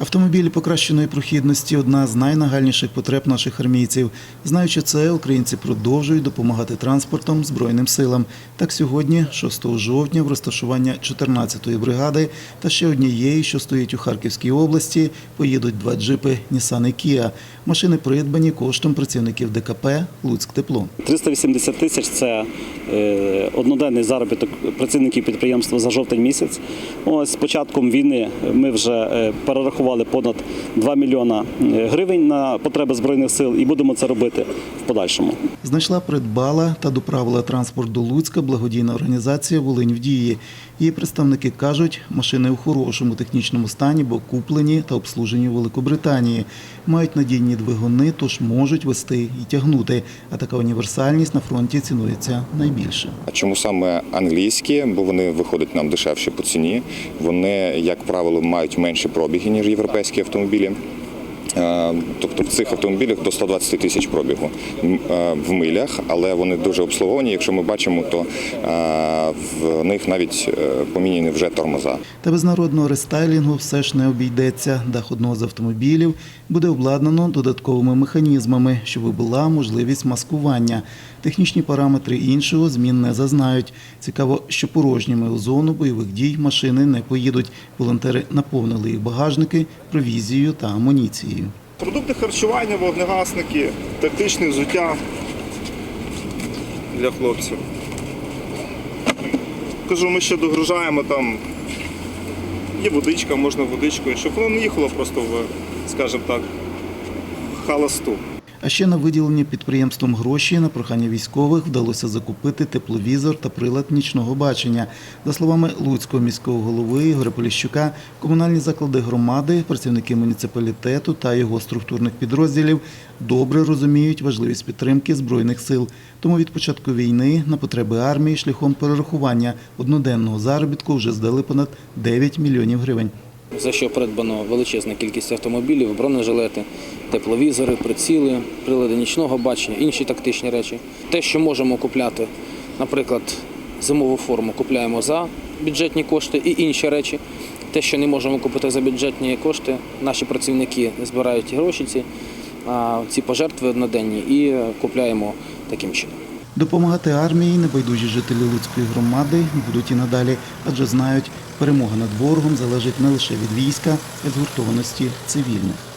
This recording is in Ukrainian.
Автомобілі покращеної прохідності одна з найнагальніших потреб наших армійців. Знаючи це, українці продовжують допомагати транспортом Збройним силам. Так сьогодні, 6 жовтня, в розташування 14-ї бригади та ще однієї, що стоїть у Харківській області, поїдуть два джипи Nissan і Kia. Машини придбані коштом працівників ДКП Луцьк Тепло. 380 тисяч це е, одноденний заробіток працівників підприємства за жовтень місяць. Ось з початком війни ми вже е, перерахували понад 2 мільйона е, гривень на потреби збройних сил і будемо це робити в подальшому. Знайшла, придбала та доправила транспорт до Луцька благодійна організація Волинь в дії. Її представники кажуть, машини у хорошому технічному стані, бо куплені та обслужені у Великобританії. Мають надійні двигуни, тож можуть вести і тягнути. А така універсальність на фронті цінується найбільше. А чому саме англійські? Бо вони виходять нам дешевше по ціні. Вони, як правило, мають менші пробіги, ніж європейські автомобілі. Е, Тобто в цих автомобілях до 120 тисяч пробігу е, в милях, але вони дуже обслуговані. Якщо ми бачимо, то е, в них навіть поміняні вже тормоза. Та без народного рестайлінгу все ж не обійдеться. Дах одного з автомобілів буде обладнано додатковими механізмами, щоб була можливість маскування. Технічні параметри іншого змін не зазнають. Цікаво, що порожніми у зону бойових дій машини не поїдуть. Волонтери наповнили їх багажники провізією та амуніцією. Продукти харчування, вогнегасники, тактичне взуття для хлопців. Кажу, ми ще догружаємо там. Є водичка, можна водичкою, щоб воно не їхало просто в, скажімо так, халасту. А ще на виділені підприємством гроші на прохання військових вдалося закупити тепловізор та прилад нічного бачення. За словами Луцького міського голови Ігоря Поліщука, комунальні заклади громади, працівники муніципалітету та його структурних підрозділів добре розуміють важливість підтримки збройних сил. Тому від початку війни на потреби армії шляхом перерахування одноденного заробітку вже здали понад 9 мільйонів гривень. За що придбано величезна кількість автомобілів, бронежилети, тепловізори, приціли, прилади нічного бачення, інші тактичні речі. Те, що можемо купляти, наприклад, зимову форму купляємо за бюджетні кошти і інші речі. Те, що не можемо купити за бюджетні кошти, наші працівники збирають гроші ці, ці пожертви одноденні і купляємо таким чином. Допомагати армії небайдужі жителі Луцької громади будуть і надалі, адже знають, перемога над ворогом залежить не лише від війська, а й згуртованості цивільних.